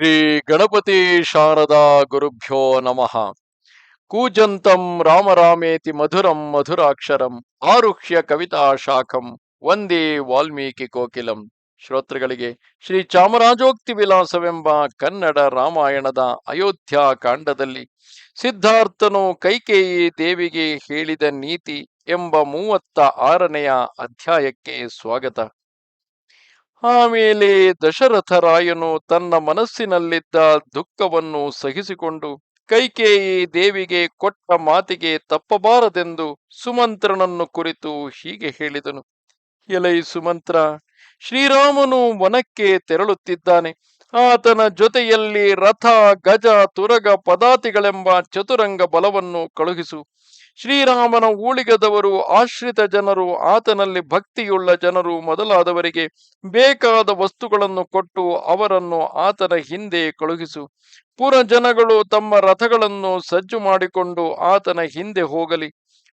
ಶ್ರೀ ಗಣಪತಿ ಶಾರದಾ ಗುರುಭ್ಯೋ ನಮಃ. ಕೂಜಂತಂ ರಾಮರಾಮೇತಿ ಮಧುರಂ ಮಧುರಾಕ್ಷರಂ ಆರುಹ್ಯ ಕವಿತಾ ಶಾಖಂ ವಂದೇ ವಾಲ್ಮೀಕಿ ಕೋಕಿಲಂ. ಶ್ರೋತೃಗಳಿಗೆ ಶ್ರೀ ಚಾಮರಾಜೋಕ್ತಿ ವಿಲಾಸವೆಂಬ ಕನ್ನಡ ರಾಮಾಯಣದ ಅಯೋಧ್ಯ ಕಾಂಡದಲ್ಲಿ ಸಿದ್ಧಾರ್ಥನು ಕೈಕೇಯಿ ದೇವಿಗೆ ಹೇಳಿದ ನೀತಿ ಎಂಬ ಮೂವತ್ತ ಆರನೆಯ ಅಧ್ಯಾಯಕ್ಕೆ ಸ್ವಾಗತ. ಆಮೇಲೆ ದಶರಥರಾಯನು ತನ್ನ ಮನಸ್ಸಿನಲ್ಲಿದ್ದ ದುಃಖವನ್ನು ಸಹಿಸಿಕೊಂಡು ಕೈಕೇಯಿ ದೇವಿಗೆ ಕೊಟ್ಟ ಮಾತಿಗೆ ತಪ್ಪಬಾರದೆಂದು ಸುಮಂತ್ರನನ್ನು ಕುರಿತು ಹೀಗೆ ಹೇಳಿದನು. ಎಲೈ ಸುಮಂತ್ರ, ಶ್ರೀರಾಮನು ವನಕ್ಕೆ ತೆರಳುತ್ತಿದ್ದಾನೆ. ಆತನ ಜೊತೆಯಲ್ಲಿ ರಥ, ಗಜ, ತುರಗ ಪದಾತಿಗಳೆಂಬ ಚತುರಂಗ ಬಲವನ್ನು ಕಳುಹಿಸು. ಶ್ರೀರಾಮನ ಊಳಿಗದವರು, ಆಶ್ರಿತ ಜನರು, ಆತನಲ್ಲಿ ಭಕ್ತಿಯುಳ್ಳ ಜನರು ಮೊದಲಾದವರಿಗೆ ಬೇಕಾದ ವಸ್ತುಗಳನ್ನು ಕೊಟ್ಟು ಅವರನ್ನು ಆತನ ಹಿಂದೆ ಕಳುಹಿಸು. ಪುರ ಜನಗಳು ತಮ್ಮ ರಥಗಳನ್ನು ಸಜ್ಜು ಮಾಡಿಕೊಂಡು ಆತನ ಹಿಂದೆ ಹೋಗಲಿ.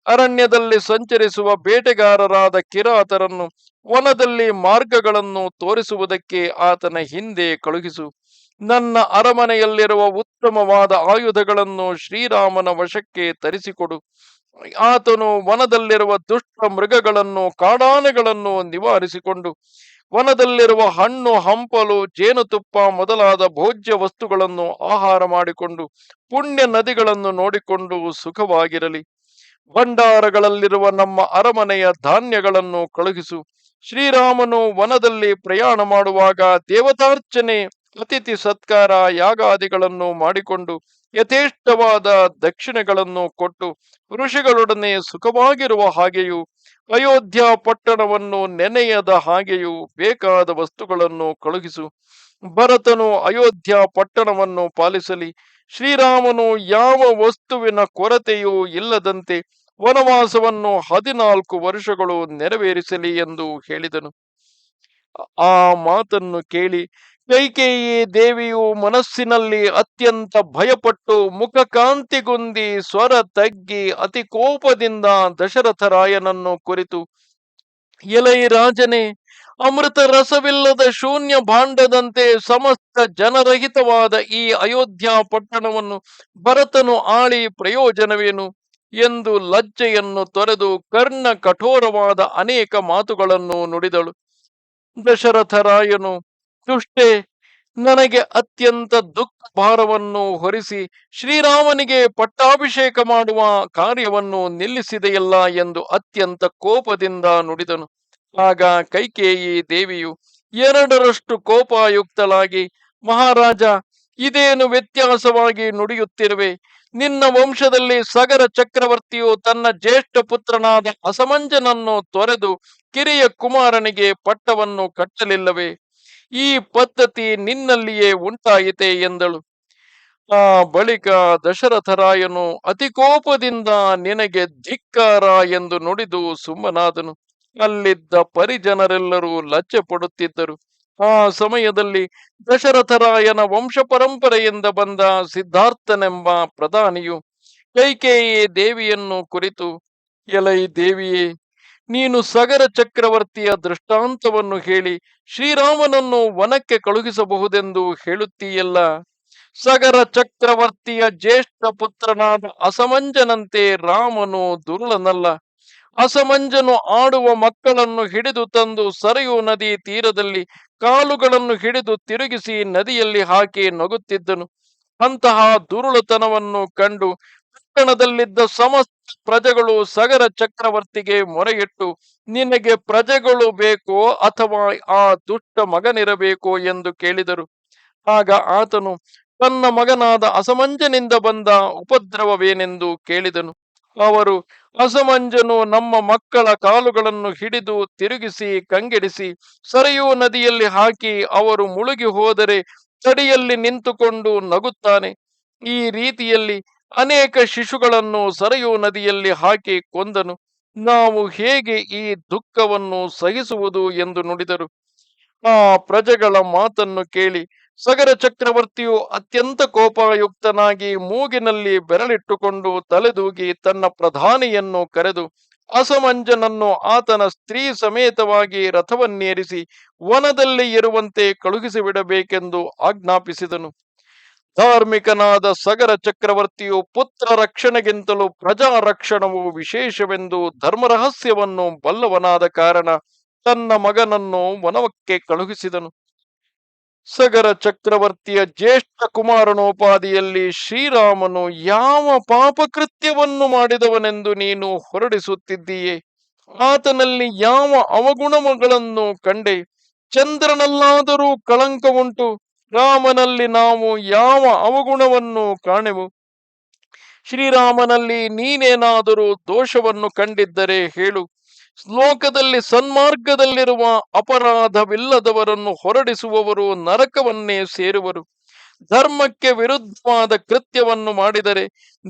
ಅರಣ್ಯದಲ್ಲಿ ಸಂಚರಿಸುವ ಬೇಟೆಗಾರರಾದ ಕಿರಾತರನ್ನು ವನದಲ್ಲಿ ಮಾರ್ಗಗಳನ್ನು ತೋರಿಸುವುದಕ್ಕೆ ಆತನ ಹಿಂದೆ ಕಳುಹಿಸು. ನನ್ನ ಅರಮನೆಯಲ್ಲಿರುವ ಉತ್ತಮವಾದ ಆಯುಧಗಳನ್ನು ಶ್ರೀರಾಮನ ವಶಕ್ಕೆ ತರಿಸಿಕೊಡು. ಆತನು ವನದಲ್ಲಿರುವ ದುಷ್ಟ ಮೃಗಗಳನ್ನು, ಕಾಡಾನೆಗಳನ್ನು ನಿವಾರಿಸಿಕೊಂಡು, ವನದಲ್ಲಿರುವ ಹಣ್ಣು, ಹಂಪಲು, ಜೇನುತುಪ್ಪ ಮೊದಲಾದ ಭೋಜ್ಯ ವಸ್ತುಗಳನ್ನು ಆಹಾರ ಮಾಡಿಕೊಂಡು, ಪುಣ್ಯ ನದಿಗಳನ್ನು ನೋಡಿಕೊಂಡು ಸುಖವಾಗಿರಲಿ. ಭಂಡಾರಗಳಲ್ಲಿರುವ ನಮ್ಮ ಅರಮನೆಯ ಧಾನ್ಯಗಳನ್ನು ಕಳುಹಿಸು. ಶ್ರೀರಾಮನು ವನದಲ್ಲಿ ಪ್ರಯಾಣ ಮಾಡುವಾಗ ದೇವತಾರ್ಚನೆ ಅತಿಥಿ ಸತ್ಕಾರ ಯಾಗಾದಿಗಳನ್ನು ಮಾಡಿಕೊಂಡು ಯಥೇಷ್ಟವಾದ ದಕ್ಷಿಣೆಗಳನ್ನು ಕೊಟ್ಟು ಋಷಿಗಳೊಡನೆ ಸುಖವಾಗಿರುವ ಹಾಗೆಯೂ ಅಯೋಧ್ಯ ಪಟ್ಟಣವನ್ನು ನೆನೆಯದ ಹಾಗೆಯೂ ಬೇಕಾದ ವಸ್ತುಗಳನ್ನು ಕಳುಹಿಸು. ಭರತನು ಅಯೋಧ್ಯ ಪಟ್ಟಣವನ್ನು ಪಾಲಿಸಲಿ. ಶ್ರೀರಾಮನು ಯಾವ ವಸ್ತುವಿನ ಕೊರತೆಯೂ ಇಲ್ಲದಂತೆ ವನವಾಸವನ್ನು ಹದಿನಾಲ್ಕು ವರ್ಷಗಳು ನೆರವೇರಿಸಲಿ ಎಂದು ಹೇಳಿದನು. ಆ ಮಾತನ್ನು ಕೇಳಿ ಕೈಕೇಯಿ ದೇವಿಯು ಮನಸ್ಸಿನಲ್ಲಿ ಅತ್ಯಂತ ಭಯಪಟ್ಟು ಮುಖ ಕಾಂತಿಗುಂದಿ ಸ್ವರ ತಗ್ಗಿ ಅತಿ ಕೋಪದಿಂದ ದಶರಥರಾಯನನ್ನು ಕುರಿತು, ಎಲೈ ರಾಜನೇ, ಅಮೃತ ರಸವಿಲ್ಲದ ಶೂನ್ಯ ಭಾಂಡದಂತೆ ಸಮಸ್ತ ಜನರಹಿತವಾದ ಈ ಅಯೋಧ್ಯ ಪಟ್ಟಣವನ್ನು ಭರತನು ಆಳಿ ಪ್ರಯೋಜನವೇನು? ಎಂದು ಲಜ್ಜೆಯನ್ನು ತೊರೆದು ಕರ್ಣ ಕಠೋರವಾದ ಅನೇಕ ಮಾತುಗಳನ್ನು ನುಡಿದಳು. ದಶರಥರಾಯನು ದುಷ್ಟೆ ನನಗೆ ಅತ್ಯಂತ ದುಃಖ ಭಾರವನ್ನು ಹೊರಿಸಿ ಶ್ರೀರಾಮನಿಗೆ ಪಟ್ಟಾಭಿಷೇಕ ಮಾಡುವ ಕಾರ್ಯವನ್ನು ನಿಲ್ಲಿಸಿದೆಯಲ್ಲ ಎಂದು ಅತ್ಯಂತ ಕೋಪದಿಂದ ನುಡಿದನು. ಆಗ ಕೈಕೇಯಿ ದೇವಿಯು ಎರಡರಷ್ಟು ಕೋಪಾಯುಕ್ತಳಾಗಿ, ಮಹಾರಾಜ, ಇದೇನು ವ್ಯತ್ಯಾಸವಾಗಿ ನುಡಿಯುತ್ತಿರುವೆ? ನಿನ್ನ ವಂಶದಲ್ಲಿ ಸಗರ ಚಕ್ರವರ್ತಿಯು ತನ್ನ ಜ್ಯೇಷ್ಠ ಪುತ್ರನಾದ ಅಸಮಂಜನನ್ನು ತೊರೆದು ಕಿರಿಯ ಕುಮಾರನಿಗೆ ಪಟ್ಟವನ್ನು ಕಟ್ಟಲಿಲ್ಲವೇ? ಈ ಪದ್ಧತಿ ನಿನ್ನಲ್ಲಿಯೇ ಉಂಟಾಯಿತೆ ಎಂದಳು. ಆ ಬಳಿಕ ದಶರಥರಾಯನು ಅತಿ ಕೋಪದಿಂದ ನಿನಗೆ ಧಿಕ್ಕಾರ ಎಂದು ನುಡಿದು ಸುಮ್ಮನಾದನು. ಅಲ್ಲಿದ್ದ ಪರಿಜನರೆಲ್ಲರೂ ಲಜ್ಜೆ ಪಡುತ್ತಿದ್ದರು. ಆ ಸಮಯದಲ್ಲಿ ದಶರಥರಾಯನ ವಂಶ ಪರಂಪರೆಯಿಂದ ಬಂದ ಸಿದ್ಧಾರ್ಥನೆಂಬ ಪ್ರಧಾನಿಯು ಕೈಕೇಯಿ ದೇವಿಯನ್ನು ಕುರಿತು, ಎಲೈ ದೇವಿಯೇ ನೀನು ಸಗರ ಚಕ್ರವರ್ತಿಯ ದೃಷ್ಟಾಂತವನ್ನು ಹೇಳಿ ಶ್ರೀರಾಮನನ್ನು ವನಕ್ಕೆ ಕಳುಹಿಸಬಹುದೆಂದು ಹೇಳುತ್ತೀಯಲ್ಲ? ಸಗರ ಚಕ್ರವರ್ತಿಯ ಜ್ಯೇಷ್ಠ ಪುತ್ರನಾದ ಅಸಮಂಜನಂತೆ ರಾಮನು ದುರುಳನಲ್ಲ ಅಸಮಂಜನು ಆಡುವ ಮಕ್ಕಳನ್ನು ಹಿಡಿದು ತಂದು ಸರಯು ನದಿ ತೀರದಲ್ಲಿ ಕಾಲುಗಳನ್ನು ಹಿಡಿದು ತಿರುಗಿಸಿ ನದಿಯಲ್ಲಿ ಹಾಕಿ ನಗುತ್ತಿದ್ದನು. ಅಂತಹ ದುರುಳತನವನ್ನು ಕಂಡು ಪಟ್ಟಣದಲ್ಲಿದ್ದ ಸಮಸ್ತ ಪ್ರಜೆಗಳು ಸಗರ ಚಕ್ರವರ್ತಿಗೆ ಮೊರೆಯಿಟ್ಟು, ನಿನಗೆ ಪ್ರಜೆಗಳು ಬೇಕೋ ಅಥವಾ ಆ ದುಷ್ಟ ಮಗನಿರಬೇಕೋ ಎಂದು ಕೇಳಿದರು. ಆಗ ಆತನು, ತನ್ನ ಮಗನಾದ ಅಸಮಂಜನಿಂದ ಬಂದ ಉಪದ್ರವವೇನೆಂದು ಕೇಳಿದನು. ಅವರು, ಅಸಮಂಜನು ನಮ್ಮ ಮಕ್ಕಳ ಕಾಲುಗಳನ್ನು ಹಿಡಿದು ತಿರುಗಿಸಿ, ಕಂಗೆಡಿಸಿ, ಸರಿಯೂ ನದಿಯಲ್ಲಿ ಹಾಕಿ ಅವರು ಮುಳುಗಿ ಹೋದರೆ, ತಡಿಯಲ್ಲಿ ನಿಂತುಕೊಂಡು ನಗುತ್ತಾನೆ. ಈ ರೀತಿಯಲ್ಲಿ ಅನೇಕ ಶಿಶುಗಳನ್ನು ಸರಯೂ ನದಿಯಲ್ಲಿ ಹಾಕಿ ಕೊಂದನು. ನಾವು ಹೇಗೆ ಈ ದುಃಖವನ್ನು ಸಹಿಸುವುದು ಎಂದು ನುಡಿದರು. ಆ ಪ್ರಜೆಗಳ ಮಾತನ್ನು ಕೇಳಿ ಸಗರ ಚಕ್ರವರ್ತಿಯು ಅತ್ಯಂತ ಕೋಪಯುಕ್ತನಾಗಿ ಮೂಗಿನಲ್ಲಿ ಬೆರಳಿಟ್ಟುಕೊಂಡು ತಲೆದೂಗಿ ತನ್ನ ಪ್ರಧಾನಿಯನ್ನು ಕರೆದು, ಅಸಮಂಜನನ್ನು ಆತನ ಸ್ತ್ರೀ ಸಮೇತವಾಗಿ ರಥವನ್ನೇರಿಸಿ ವನದಲ್ಲಿ ಇರುವಂತೆ ಕಳುಹಿಸಿಬಿಡಬೇಕೆಂದು ಆಜ್ಞಾಪಿಸಿದನು. ಧಾರ್ಮಿಕನಾದ ಸಗರ ಚಕ್ರವರ್ತಿಯು ಪುತ್ರ ರಕ್ಷಣೆಗಿಂತಲೂ ಪ್ರಜಾ ರಕ್ಷಣವು ವಿಶೇಷವೆಂದು ಧರ್ಮರಹಸ್ಯವನ್ನು ಬಲ್ಲವನಾದ ಕಾರಣ ತನ್ನ ಮಗನನ್ನು ವನವಕ್ಕೆ ಕಳುಹಿಸಿದನು. ಸಗರ ಚಕ್ರವರ್ತಿಯ ಜ್ಯೇಷ್ಠ ಕುಮಾರನೋಪಾದಿಯಲ್ಲಿ ಶ್ರೀರಾಮನು ಯಾವ ಪಾಪಕೃತ್ಯವನ್ನು ಮಾಡಿದವನೆಂದು ನೀನು ಹೊರಡಿಸುತ್ತಿದ್ದೀಯೇ? ಆತನಲ್ಲಿ ಯಾವ ಅವಗುಣಗಳನ್ನು ಕಂಡೆ? ಚಂದ್ರನಲ್ಲಾದರೂ ಕಳಂಕ ಉಂಟು. ರಾಮನಲ್ಲಿ ನಾವು ಯಾವ ಅವಗುಣವನ್ನು ಕಾಣೆವು? ಶ್ರೀರಾಮನಲ್ಲಿ ನೀನೇನಾದರೂ ದೋಷವನ್ನು ಕಂಡಿದ್ದರೆ ಹೇಳು. ಶ್ಲೋಕದಲ್ಲಿ ಸನ್ಮಾರ್ಗದಲ್ಲಿರುವ ಅಪರಾಧವಿಲ್ಲದವರನ್ನು ಹೊರಡಿಸುವವರು ನರಕವನ್ನೇ ಸೇರುವರು. ಧರ್ಮಕ್ಕೆ ವಿರುದ್ಧವಾದ ಕೃತ್ಯವನ್ನು ಮಾಡಿದರೆ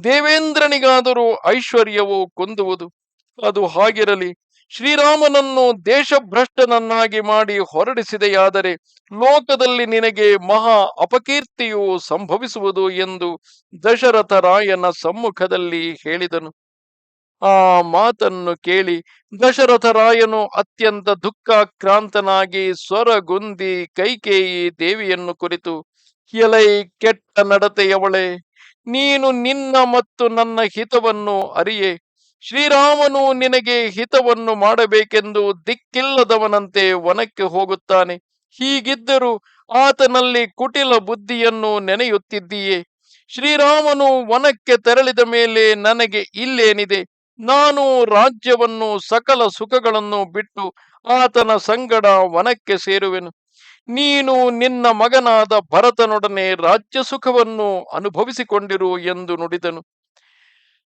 ದೇವೇಂದ್ರನಿಗಾದರೂ ಐಶ್ವರ್ಯವು ಕುಂದುವುದು. ಅದು ಹಾಗಿರಲಿ. ಶ್ರೀರಾಮನನ್ನು ದೇಶಭ್ರಷ್ಟನನ್ನಾಗಿ ಮಾಡಿ ಹೊರಡಿಸಿದೆಯಾದರೆ ಲೋಕದಲ್ಲಿ ನಿನಗೆ ಮಹಾ ಅಪಕೀರ್ತಿಯು ಸಂಭವಿಸುವುದು ಎಂದು ದಶರಥ ರಾಯನ ಸಮ್ಮುಖದಲ್ಲಿ ಹೇಳಿದನು. ಆ ಮಾತನ್ನು ಕೇಳಿ ದಶರಥ ರಾಯನು ಅತ್ಯಂತ ದುಃಖಾಕ್ರಾಂತನಾಗಿ ಸ್ವರಗುಂದಿ ಕೈಕೇಯಿ ದೇವಿಯನ್ನು ಕುರಿತು, ಎಲೈ ಕೆಟ್ಟ ನಡತೆಯವಳೆ, ನೀನು ನಿನ್ನ ಮತ್ತು ನನ್ನ ಹಿತವನ್ನು ಅರಿಯೆ ಶ್ರೀರಾಮನು ನಿನಗೆ ಹಿತವನ್ನು ಮಾಡಬೇಕೆಂದು ದಿಕ್ಕಿಲ್ಲದವನಂತೆ ವನಕ್ಕೆ ಹೋಗುತ್ತಾನೆ. ಹೀಗಿದ್ದರೂ ಆತನಲ್ಲಿ ಕುಟಿಲ ಬುದ್ಧಿಯನ್ನು ನೆನೆಯುತ್ತಿದ್ದೀಯೇ. ಶ್ರೀರಾಮನು ವನಕ್ಕೆ ತೆರಳಿದ ಮೇಲೆ ನನಗೆ ಇಲ್ಲೇನಿದೆ. ನಾನು ರಾಜ್ಯವನ್ನು ಸಕಲ ಸುಖಗಳನ್ನು ಬಿಟ್ಟು ಆತನ ಸಂಗಡ ವನಕ್ಕೆ ಸೇರುವೆನು. ನೀನು ನಿನ್ನ ಮಗನಾದ ಭರತನೊಡನೆ ರಾಜ್ಯ ಸುಖವನ್ನು ಅನುಭವಿಸಿಕೊಂಡಿರು ಎಂದು ನುಡಿದನು.